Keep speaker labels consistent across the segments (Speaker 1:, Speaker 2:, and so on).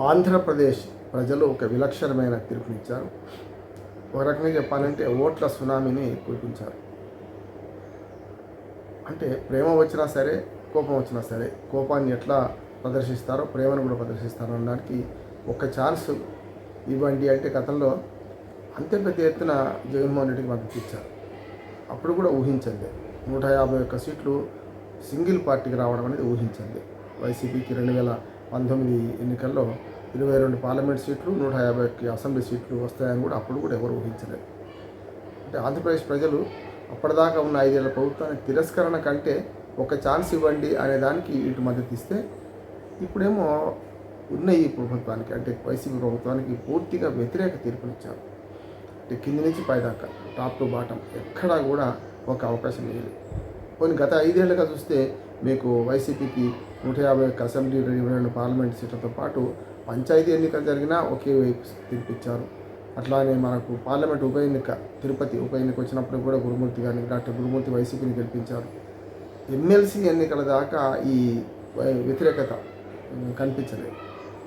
Speaker 1: ఆంధ్రప్రదేశ్ ప్రజలు ఒక విలక్షణమైన తీర్పునిచ్చారు. ఒక రకంగా చెప్పాలంటే ఓట్ల సునామీని కురిపించారు. అంటే ప్రేమ వచ్చినా సరే కోపం వచ్చినా సరే కోపాన్ని ఎట్లా ప్రదర్శిస్తారో ప్రేమను కూడా ప్రదర్శిస్తారో అనడానికి ఒక ఛాన్స్ ఇవ్వండి అంటే గతంలో అంతే పెద్ద ఎత్తున జగన్మోహన్ రెడ్డికి మద్దతు ఇచ్చారు. అప్పుడు కూడా ఊహించండి. నూట యాభై ఒక్క సీట్లు సింగిల్ పార్టీకి రావడం అనేది ఊహించండి. వైసీపీకి రెండు వేల పంతొమ్మిది ఎన్నికల్లో ఇరవై రెండు పార్లమెంట్ సీట్లు నూట యాభై ఒక్క అసెంబ్లీ సీట్లు వస్తాయని కూడా అప్పుడు కూడా ఎవరు ఊహించలేదు. అంటే ఆంధ్రప్రదేశ్ ప్రజలు అప్పటిదాకా ఉన్న ఐదేళ్ళ ప్రభుత్వానికి తిరస్కరణ కంటే ఒక ఛాన్స్ ఇవ్వండి అనే దానికి ఇటు మద్దతు ఇస్తే ఇప్పుడేమో ఉన్న ఈ ప్రభుత్వానికి అంటే వైసీపీ ప్రభుత్వానికి పూర్తిగా వ్యతిరేక తీర్పునిచ్చారు. అంటే కింది నుంచి పైదాకా టాప్ టు బాటం ఎక్కడా కూడా ఒక అవకాశం లేదు కొన్ని గత ఐదేళ్ళుగా చూస్తే మీకు వైసీపీకి నూట యాభై ఒక్క అసెంబ్లీ రెండు పార్లమెంట్ సీట్లతో పాటు పంచాయతీ ఎన్నికలు జరిగినా ఒకే వైపు తీర్పిచ్చారు. అట్లానే మనకు పార్లమెంట్ ఉప ఎన్నిక తిరుపతి ఉప ఎన్నిక వచ్చినప్పుడు కూడా గురుమూర్తి గారిని డాక్టర్ గురుమూర్తి వైసీపీని గెలిపించారు. ఎమ్మెల్సీ ఎన్నికల దాకా ఈ వ్యతిరేకత కనిపించలేదు.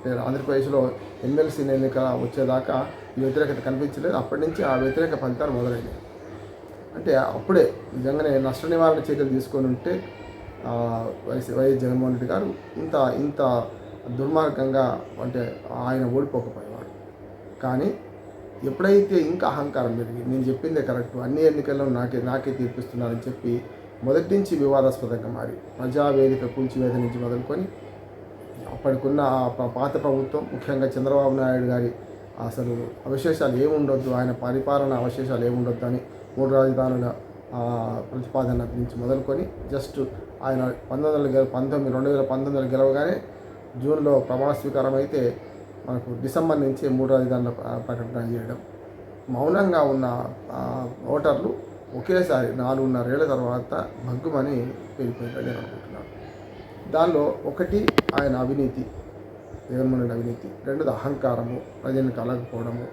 Speaker 1: ఆంధ్రప్రదేశ్లో ఎమ్మెల్సీ ఎన్నిక వచ్చేదాకా ఈ వ్యతిరేకత కనిపించలేదు. అప్పటి నుంచి ఆ వ్యతిరేక ఫలితాలు మొదలైనవి. అంటే అప్పుడే నిజంగానే నష్ట నివారణ చర్యలు తీసుకొని ఉంటే వైఎస్ వైఎస్ జగన్మోహన్ రెడ్డి గారు ఇంత ఇంత దుర్మార్గంగా అంటే ఆయన ఓడిపోకపోయేవాడు కానీ ఎప్పుడైతే ఇంకా అహంకారం పెరిగి నేను చెప్పిందే కరెక్ట్ అన్ని ఎన్నికల్లో నాకే నాకే తీర్పిస్తున్నారని చెప్పి మొదటి నుంచి వివాదాస్పదంగా మారి ప్రజావేదిక కూల్చివేత నుంచి మొదలుకొని అప్పటికున్న ప- పాత ప్రభుత్వం ముఖ్యంగా చంద్రబాబు నాయుడు గారి అసలు అవశేషాలు ఏముండొద్దు ఆయన పరిపాలన అవశేషాలు ఏముండొద్దు అని మూడు రాజధానుల ప్రతిపాదన నుంచి మొదలుకొని జస్ట్ ఆయన పంతొమ్మిది వందల గెల పంతొమ్మిది రెండు వేల పంతొమ్మిది వందల గెలవగానే జూన్లో ప్రమాణ స్వీకారం అయితే మనకు డిసెంబర్ నుంచి మూడు రాజధానుల ప్రకటన చేయడం. మౌనంగా ఉన్న ఓటర్లు ఒకేసారి నాలుగున్నరేళ్ళ తర్వాత భగ్గుమని వెళ్ళిపోయిందని నేను అనుకుంటున్నాను దానిలో ఒకటి ఆయన అవినీతి జగన్మోహన్ అవినీతి. రెండోది అహంకారము ప్రజలను కలగకపోవడము.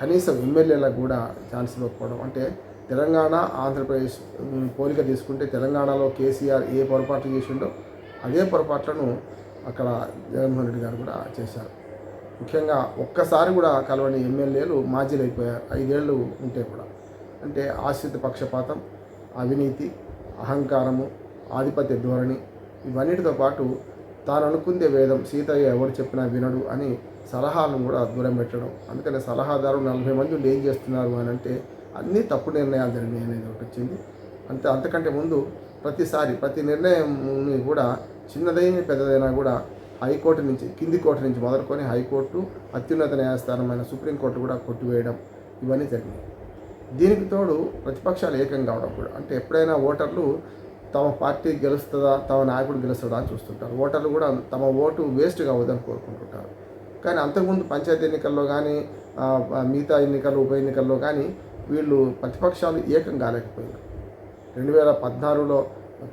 Speaker 1: కనీసం ఎమ్మెల్యేలకు కూడా ఛాన్స్ ఇవ్వకపోవడం. అంటే తెలంగాణ ఆంధ్రప్రదేశ్ పోలిక తీసుకుంటే తెలంగాణలో కేసీఆర్ ఏ పొరపాట్లు చేసిండో అదే పొరపాట్లను అక్కడ జగన్మోహన్ రెడ్డి గారు కూడా చేశారు. ముఖ్యంగా ఒక్కసారి కూడా కలవని ఎమ్మెల్యేలు మాజీలు అయిపోయారు ఐదేళ్ళు ఉంటే కూడా. అంటే ఆశ్రిత పక్షపాతం అవినీతి అహంకారము ఆధిపత్య ధోరణి ఇవన్నిటితో పాటు తాను అనుకుందే వేదం సీతయ్య ఎవరు చెప్పినా వినడు అని సలహాలను కూడా దూరం పెట్టడం. అందుకనే సలహాదారు నలభై మంది ఉండి ఏం చేస్తున్నారు అని అంటే అన్నీ తప్పు నిర్ణయాలు జరిగినాయి అనేది ఒకటి వచ్చింది. అంతే అంతకంటే ముందు ప్రతిసారి ప్రతి నిర్ణయంని కూడా చిన్నదైన పెద్దదైనా కూడా హైకోర్టు నుంచి కింది కోర్టు నుంచి మొదలుకొని హైకోర్టు అత్యున్నత న్యాయస్థానమైన సుప్రీంకోర్టు కూడా కొట్టివేయడం ఇవన్నీ జరిగినాయి. దీనికి తోడు ప్రతిపక్షాలు ఏకం కావడం కూడా. అంటే ఎప్పుడైనా ఓటర్లు తమ పార్టీ గెలుస్తుందా తమ నాయకుడు గెలుస్తుందా అని చూస్తుంటారు. ఓటర్లు కూడా తమ ఓటు వేస్ట్ కావద్దని కోరుకుంటుంటారు. కానీ అంతకుముందు పంచాయతీ ఎన్నికల్లో కానీ మిగతా ఎన్నికలు ఉప ఎన్నికల్లో కానీ వీళ్ళు ప్రతిపక్షాలు ఏకం కాలేకపోయారు. రెండు వేల పద్నాలుగులో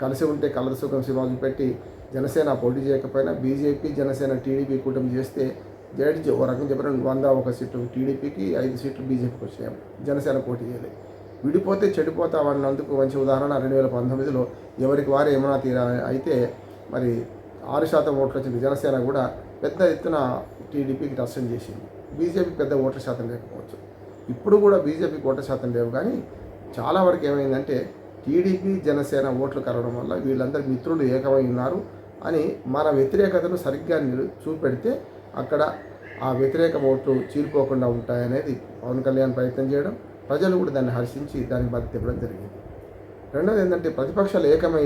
Speaker 1: కలిసి ఉంటే కలర్ సుఖం శివాజీ పెట్టి జనసేన పోటీ చేయకపోయినా బీజేపీ జనసేన టీడీపీ కూటమి చేస్తే జడ్జి ఓ రకం చెప్పిన వంద ఒక సీట్లు టీడీపీకి ఐదు సీట్లు బీజేపీకి వచ్చాయి జనసేన పోటీ చేయలేదు విడిపోతే చెడిపోతామన్నందుకు మంచి ఉదాహరణ రెండు వేల పంతొమ్మిదిలో ఎవరికి వారే ఏమైనా తీరా అయితే మరి ఆరు శాతం ఓట్లు వచ్చింది. జనసేన కూడా పెద్ద ఎత్తున టీడీపీకి నష్టం చేసింది. బీజేపీకి పెద్ద ఓట్ల శాతం లేకపోవచ్చు. ఇప్పుడు కూడా బీజేపీ కోట శాతం లేవు కానీ చాలా వరకు ఏమైందంటే టీడీపీ జనసేన ఓట్లు కలవడం వల్ల వీళ్ళందరూ మిత్రులు ఏకమై ఉన్నారు అని మన వ్యతిరేకతను సరిగ్గా చూపెడితే అక్కడ ఆ వ్యతిరేక ఓట్లు చీలిపోకుండా ఉంటాయనేది పవన్ కళ్యాణ్ ప్రయత్నం చేయడం ప్రజలు కూడా దాన్ని హర్షించి దానికి మద్దతు ఇవ్వడం జరిగింది. రెండోది ఏంటంటే ప్రతిపక్షాలు ఏకమై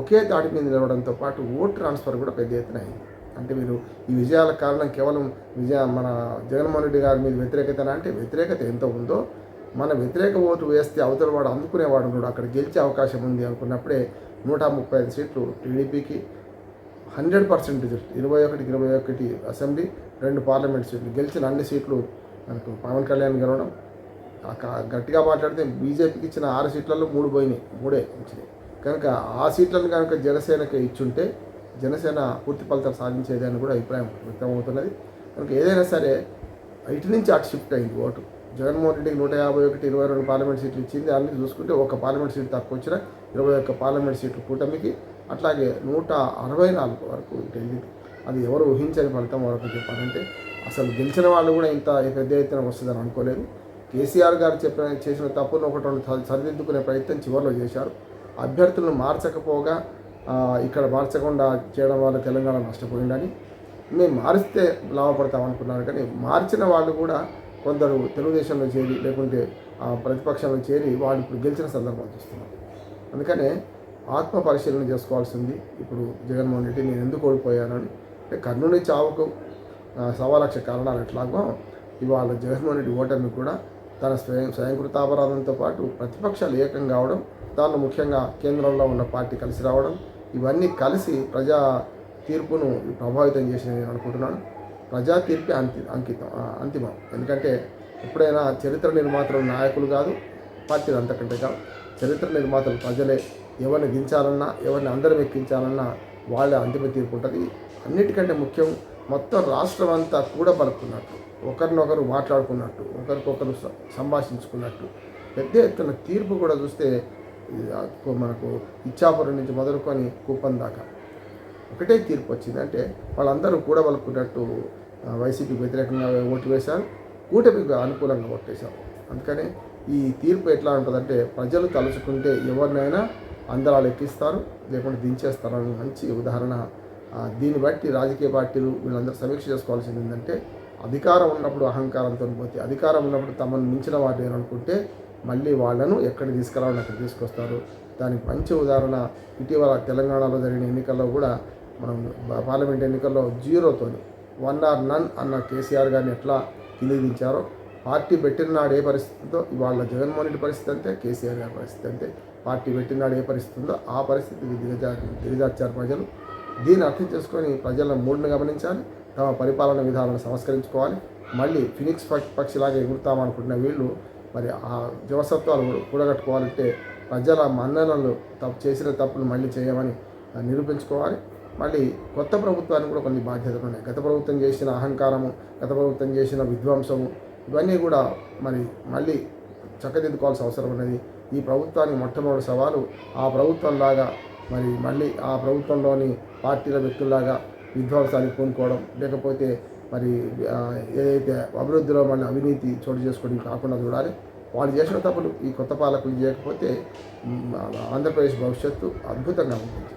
Speaker 1: ఒకే తాటి మీద నిలవడంతో పాటు ఓట్ ట్రాన్స్ఫర్ కూడా పెద్ద ఎత్తున అయింది. అంటే మీరు ఈ విజయాల కారణం కేవలం విజయ మన జగన్మోహన్ రెడ్డి గారి మీద వ్యతిరేకత అంటే వ్యతిరేకత ఎంత ఉందో మన వ్యతిరేక ఓటు వేస్తే అవతల వాడు అందుకునేవాడు ఉన్నాడు అక్కడ గెలిచే అవకాశం ఉంది అనుకున్నప్పుడే నూట ముప్పై ఐదు సీట్లు టీడీపీకి హండ్రెడ్ పర్సెంట్ రిజల్ట్. ఇరవై ఒకటికి ఇరవై ఒకటి అసెంబ్లీ రెండు పార్లమెంట్ సీట్లు. గెలిచిన అన్ని సీట్లు మనకు పవన్ కళ్యాణ్ గెలవడం గట్టిగా మాట్లాడితే బీజేపీకి ఇచ్చిన ఆరు సీట్లలో మూడు పోయినాయి మూడే వచ్చినాయి కనుక ఆ సీట్లను కనుక జనసేనకి ఇచ్చుంటే జనసేన పూర్తి ఫలితాలు సాధించేది అని కూడా అభిప్రాయం వ్యక్తమవుతున్నది. కనుక ఏదైనా సరే ఇటు నుంచి అటు షిఫ్ట్ అయింది ఓటు. జగన్మోహన్ రెడ్డికి నూట యాభై ఒకటి ఇరవై రెండు పార్లమెంట్ సీట్లు ఇచ్చింది. అన్ని చూసుకుంటే ఒక పార్లమెంట్ సీట్ తక్కువ వచ్చిన ఇరవై ఒక్క పార్లమెంట్ సీట్లు కూటమికి. అట్లాగే నూట అరవై నాలుగు వరకు వెళ్ళింది. అది ఎవరు ఊహించని ఫలితం వరకు చెప్పాలంటే అసలు గెలిచిన వాళ్ళు కూడా ఇంత పెద్ద ఎత్తున వస్తుందని అనుకోలేదు. కేసీఆర్ గారు చెప్పిన చేసిన తప్పును ఒకటి రెండు సరిదిద్దుకునే ప్రయత్నం చివరిలో చేశారు. అభ్యర్థులను మార్చకపోగా ఇక్కడ మార్చకుండా చేయడం వల్ల తెలంగాణ నష్టపోయిందని. మేము మారిస్తే లాభపడతాం అనుకున్నారు కానీ మార్చిన వాళ్ళు కూడా కొందరు తెలుగుదేశంలో చేరి లేకుంటే ప్రతిపక్షంలో చేరి వాళ్ళు ఇప్పుడు గెలిచిన సందర్భం చూస్తున్నారు అందుకనే ఆత్మ పరిశీలన చేసుకోవాల్సింది. ఇప్పుడు జగన్మోహన్ రెడ్డి నేను ఎందుకు ఓడిపోయానని అంటే కర్నూలు చావుకు ఆ, సవా లక్ష కారణాలు ఎట్లాగో ఇవాళ జగన్మోహన్ రెడ్డి ఓటమి కూడా తన స్వయం స్వయంకృతాపరాధంతో పాటు ప్రతిపక్షాలు ఏకం కావడం దానిలో ముఖ్యంగా కేంద్రంలో ఉన్న పార్టీ కలిసి రావడం ఇవన్నీ కలిసి ప్రజా తీర్పును ప్రభావితం చేసిన నేను అనుకుంటున్నాను. ప్రజా తీర్పే అంతి అంకితం అంతిమం. ఎందుకంటే ఎప్పుడైనా చరిత్ర నిర్మాతలు నాయకులు కాదు పార్టీలు అంతకంటే కాదు. చరిత్ర నిర్మాతలు ప్రజలే ఎవరిని దించాలన్నా ఎవరిని అందరం ఎక్కించాలన్నా వాళ్ళ అంతిమ తీర్పు ఉంటుంది. అన్నిటికంటే ముఖ్యం మొత్తం రాష్ట్రం అంతా కూడా పలుకున్నట్టు ఒకరినొకరు మాట్లాడుకున్నట్టు ఒకరికొకరు సంభాషించుకున్నట్టు పెద్ద ఎత్తున తీర్పు కూడా చూస్తే మనకు ఇచ్చాపురం నుంచి మొదలుకొని కూపం దాకా. ఒకటే తీర్పు వచ్చింది. అంటే వాళ్ళందరూ కూడా వాళ్ళకున్నట్టు వైసీపీకి వ్యతిరేకంగా ఓటు వేశారు. కూటమికి అనుకూలంగా ఓటేశారు అందుకని ఈ తీర్పు ఎట్లా ఉంటుందంటే ప్రజలు తలుచుకుంటే ఎవరినైనా అందరాలు ఎక్కిస్తారు లేకుంటే దించేస్తారు అని మంచి ఉదాహరణ. దీన్ని బట్టి రాజకీయ పార్టీలు వీళ్ళందరూ సమీక్ష చేసుకోవాల్సింది ఏంటంటే అధికారం ఉన్నప్పుడు అహంకారంతో పోతే అధికారం ఉన్నప్పుడు తమను మించిన వాటి అనుకుంటే మళ్ళీ వాళ్ళను ఎక్కడికి తీసుకురావాలని అక్కడ తీసుకొస్తారు. దానికి మంచి ఉదాహరణ ఇటీవల తెలంగాణలో జరిగిన ఎన్నికల్లో కూడా మనం పార్లమెంట్ ఎన్నికల్లో జీరోతో వన్ ఆర్ నన్ అన్న కేసీఆర్ గారిని ఎట్లా కిలిదించారో పార్టీ పెట్టిన నాడు ఏ పరిస్థితితో ఇవాళ జగన్మోహన్ రెడ్డి పరిస్థితి అంతే కేసీఆర్ గారి పరిస్థితి అంతే పార్టీ పెట్టిన నాడు ఏ పరిస్థితి ఉందో ఆ పరిస్థితికి దిగజా దిగజార్చారు ప్రజలు. దీన్ని అర్థం చేసుకొని ప్రజలను మూడును గమనించాలి తమ పరిపాలన విధానాలను సంస్కరించుకోవాలి. మళ్ళీ ఫినిక్స్ పక్షి పక్షిలాగా ఎగురుతామనుకుంటున్న వీళ్ళు మరి ఆ జీవసత్వాలు కూడగట్టుకోవాలంటే ప్రజల మన్ననలు తప్పు చేసిన తప్పులు మళ్ళీ చేయమని నిరూపించుకోవాలి. మళ్ళీ కొత్త ప్రభుత్వానికి కూడా కొన్ని బాధ్యతలు ఉన్నాయి. గత ప్రభుత్వం చేసిన అహంకారము గత ప్రభుత్వం చేసిన విధ్వంసము ఇవన్నీ కూడా మరి మళ్ళీ చక్కదిద్దుకోవాల్సిన అవసరం ఉన్నది. ఈ ప్రభుత్వానికి మొట్టమొదటి సవాలు ఆ ప్రభుత్వంలాగా మరి మళ్ళీ ఆ ప్రభుత్వంలోని పార్టీల వ్యక్తుల్లాగా విధ్వంసానికి పూనుకోవడం. లేకపోతే మరి ఏదైతే అభివృద్ధిలో మళ్ళీ అవినీతి చోటు చేసుకోవడం కాకుండా చూడాలి. వాళ్ళు చేసిన తప్పులు ఈ కొత్త పాలకులు చేయకపోతే ఆంధ్రప్రదేశ్ భవిష్యత్తు అద్భుతంగా ఉంటుంది.